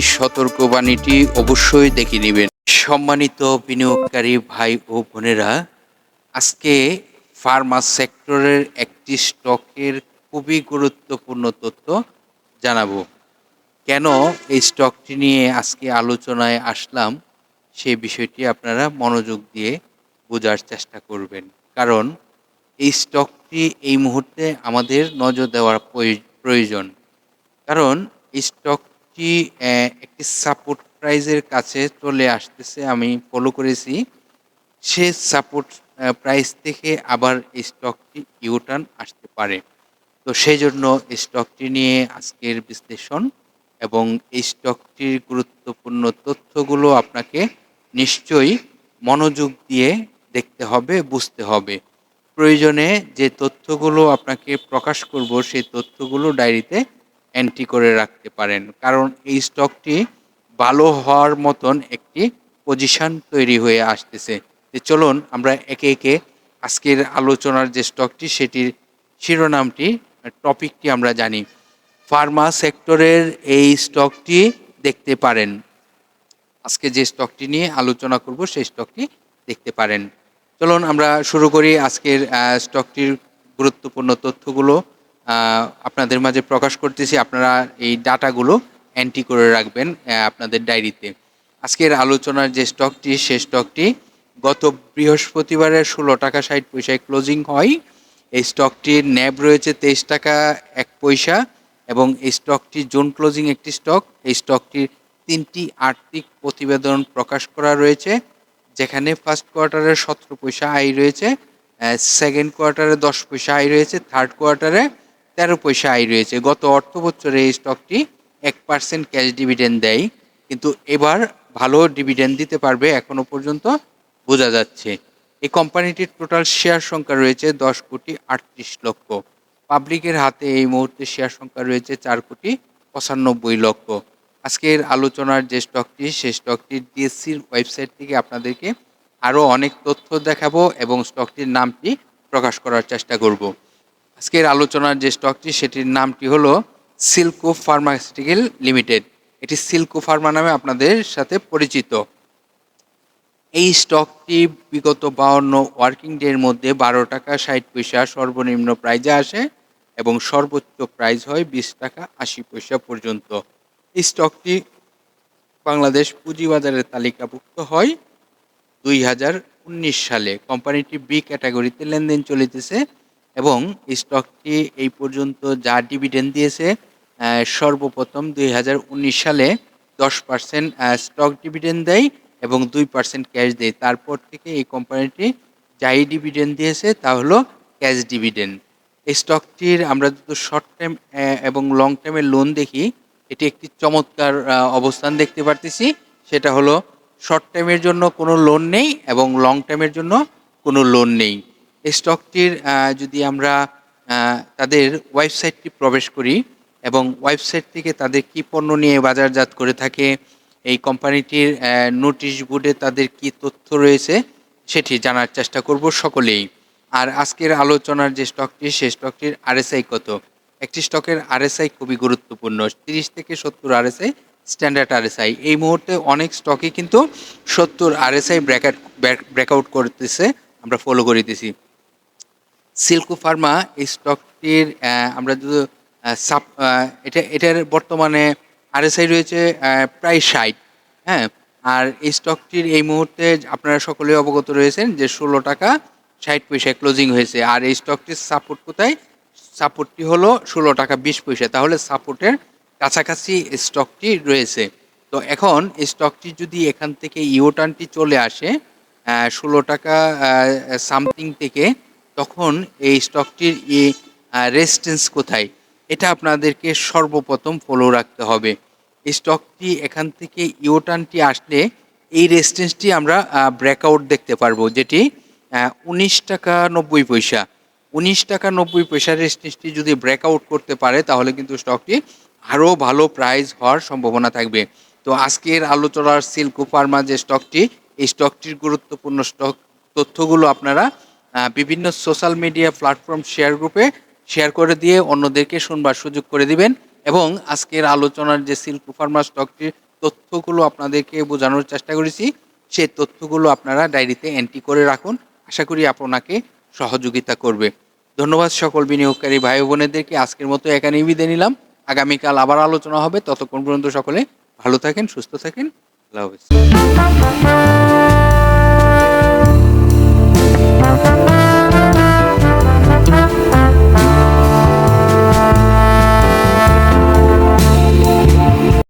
সতর্কবাণীটি অবশ্যই দেখে নেবেন। সম্মানিত বিনিয়োগকারী ভাই ও বোনেরা, আজকে ফার্মা সেক্টরের একটি স্টকের খুবই গুরুত্বপূর্ণ তথ্য জানাব। কেন এই স্টকটি নিয়ে আজকে আলোচনায় আসলাম সেই বিষয়টি আপনারা মনোযোগ দিয়ে বোঝার চেষ্টা করবেন। কারণ এই স্টকটি এই মুহূর্তে আমাদের নজর দেওয়ার প্রয়োজ- প্রয়োজন। কারণ এই আহ, একটি সাপোর্ট প্রাইজের কাছে চলে আসতেছে আমি ফলো করেছি। সে সাপোর্ট প্রাইস থেকে আবার এই স্টকটি ইউটার্ন আসতে পারে। তো সেই জন্য এই স্টকটি নিয়ে আজকের বিশ্লেষণ এবং এই স্টকটির গুরুত্বপূর্ণ তথ্যগুলো আপনাকে নিশ্চয়ই মনোযোগ দিয়ে দেখতে হবে বুঝতে হবে। প্রয়োজনে যে তথ্যগুলো আপনাকে প্রকাশ করব সেই তথ্যগুলো ডায়েরিতে এন্ট্রি করে রাখতে পারেন। কারণ এই স্টকটি ভালো হওয়ার মতন একটি পজিশন তৈরি হয়ে আসতেছে। তো চলুন আমরা একে একে আজকের আলোচনার যে স্টকটি সেটির শিরোনামটি টপিকটি আমরা জানি। ফার্মা সেক্টরের এই স্টকটি দেখতে পারেন। আজকে যে স্টকটি নিয়ে আলোচনা করব, সেই স্টকটি দেখতে পারেন। চলুন আমরা শুরু করি আজকের স্টকটির গুরুত্বপূর্ণ তথ্যগুলো। আপনাদের মাঝে প্রকাশ করতেছি, আপনারা এই ডাটাগুলো এন্ট্রি করে রাখবেন আপনাদের ডায়েরিতে আজকের আলোচনার যে স্টকটি সেই স্টকটি গত বৃহস্পতিবারের ষোলো টাকা ষাট পয়সায় ক্লোজিং হয়। এই স্টকটির ন্যাব রয়েছে তেইশ টাকা এক পয়সা এবং এই স্টকটি জোন ক্লোজিং একটি স্টক এই স্টকটির তিনটি আর্থিক প্রতিবেদন প্রকাশ করা রয়েছে, যেখানে ফার্স্ট কোয়ার্টারে সতেরো পয়সা আয় রয়েছে সেকেন্ড কোয়ার্টারে দশ পয়সা আয় রয়েছে থার্ড কোয়ার্টারে তেরো পয়সা আয় রয়েছে। গত অর্থ বছরে এই স্টকটি এক পার্সেন্ট ক্যাশ ডিভিডেন্ড দেয়, কিন্তু এবার ভালো ডিভিডেন্ড দিতে পারবে এখনও পর্যন্ত বোঝা যাচ্ছে। এই কোম্পানিটির টোটাল শেয়ার সংখ্যা রয়েছে দশ কোটি আটত্রিশ লক্ষ। পাবলিকের হাতে এই মুহূর্তে শেয়ার সংখ্যা রয়েছে চার কোটি পঁচানব্বই লক্ষ। আজকের আলোচনার যে স্টকটি সেই স্টকটি ডিএসসির ওয়েবসাইট থেকে আপনাদেরকে আরও অনেক তথ্য দেখাবো এবং স্টকটির নামটি প্রকাশ করার চেষ্টা করব। আজকের আলোচনার যে স্টকটি সেটির নামটি হলো সিল্কো ফার্মাসিউটিক্যাল লিমিটেড। এটি সিল্কো ফার্মা নামে আপনাদের সাথে পরিচিত। এই স্টকটি বিগত বাউন্ন ওয়ার্কিং ডের মধ্যে বারো টাকা ষাট পয়সা সর্বনিম্ন প্রাইজে আসে এবং সর্বোচ্চ প্রাইস হয় বিশ টাকা আশি পয়সা পর্যন্ত। এই স্টকটি বাংলাদেশ পুঁজিবাজারের তালিকাভুক্ত হয় দুই হাজার উনিশ সালে। কোম্পানিটি বি ক্যাটাগরিতে লেনদেন চলিতেছে। এবং স্টকটি এই পর্যন্ত যা ডিভিডেন্ড দিয়েছে সর্বপ্রথম দুই হাজার উনিশ সালে দশ পার্সেন্ট স্টক ডিভিডেন্ড দেয় এবং দুই পার্সেন্ট ক্যাশ দেয়। তারপর থেকে এই কোম্পানিটি যাই ডিভিডেন্ড দিয়েছে তা হলো ক্যাশ ডিভিডেন্ড এই স্টকটির আমরা যদি শর্ট টাইম এবং লং টাইমের লোন দেখি, এটি একটি চমৎকার অবস্থান দেখতে পারতেছি। সেটা হলো শর্ট টাইমের জন্য কোনো লোন নেই এবং লং টাইমের জন্য কোনো লোন নেই। এই স্টকটির যদি আমরা তাদের ওয়েবসাইটটি প্রবেশ করি এবং ওয়েবসাইট থেকে তাদের কি পণ্য নিয়ে বাজারজাত করে থাকে, এই কোম্পানিটির নোটিশ বোর্ডে তাদের কি তথ্য রয়েছে সেটি জানার চেষ্টা করব সকলেই। আর আজকের আলোচনার যে স্টকটি সেই স্টকটির আরএসআই কত? একটি স্টকের আরএসআই খুবই গুরুত্বপূর্ণ। তিরিশ থেকে সত্তর আরএসআই স্ট্যান্ডার্ড আরএসআই এই মুহূর্তে অনেক স্টকে কিন্তু সত্তর আরএসআই ব্র্যাকেট ব্রেকআউট করতেছে, আমরা ফলো করে করিতেছি সিল্কো ফার্মা এই স্টকটির আমরা যদি সাপ এটা, এটার বর্তমানে আরএসআই রয়েছে প্রায় ষাট হ্যাঁ? আর এই স্টকটির এই মুহূর্তে আপনারা সকলে অবগত রয়েছেন যে ষোলো টাকা ষাট পয়সায় ক্লোজিং হয়েছে। আর এই স্টকটির সাপোর্ট কোথায়? সাপোর্টটি হলো ষোলো টাকা বিশ পয়সা। তাহলে সাপোর্টের কাছাকাছি স্টকটি রয়েছে। তো এখন স্টকটি যদি এখান থেকে ইউটার্নটি চলে আসে ষোলো টাকা সামথিং থেকে তখন এই স্টকটির ই রেজিস্ট্যান্স কোথায়? এটা আপনাদেরকে সর্বপ্রথম ফলো রাখতে হবে। এই স্টকটি এখান থেকে ইউটার্নটি আসলে এই রেজিস্ট্যান্সটি আমরা ব্রেকআউট দেখতে পারব, যেটি উনিশ টাকা নব্বই পয়সা। উনিশ টাকা নব্বই পয়সা রেজিস্ট্যান্সটি যদি ব্রেকআউট করতে পারে, তাহলে কিন্তু স্টকটি আরও ভালো প্রাইস হওয়ার সম্ভাবনা থাকবে। তো আজকের আলোচনার সিল্কো ফার্মা যে স্টকটি এই স্টকটির গুরুত্বপূর্ণ স্টক তথ্যগুলো আপনারা বিভিন্ন সোশ্যাল মিডিয়া প্ল্যাটফর্ম শেয়ার গ্রুপে শেয়ার করে দিয়ে অন্যদেরকে শুনবার সুযোগ করে দিবেন এবং আজকের আলোচনার যে সিল্কো ফার্মা স্টকটির তথ্যগুলো আপনাদেরকে বোঝানোর চেষ্টা করেছি, সেই তথ্যগুলো আপনারা ডায়েরিতে এন্ট্রি করে রাখুন। আশা করি আপনাকে সহযোগিতা করবে। ধন্যবাদ সকল বিনিয়োগকারী ভাই বোনেদেরকে। আজকের মতো এখানেই বিদায় নিলাম। আগামীকাল আবার আলোচনা হবে। ততক্ষণ পর্যন্ত সকলে ভালো থাকেন, সুস্থ থাকেন। আল্লাহ হাফেজ।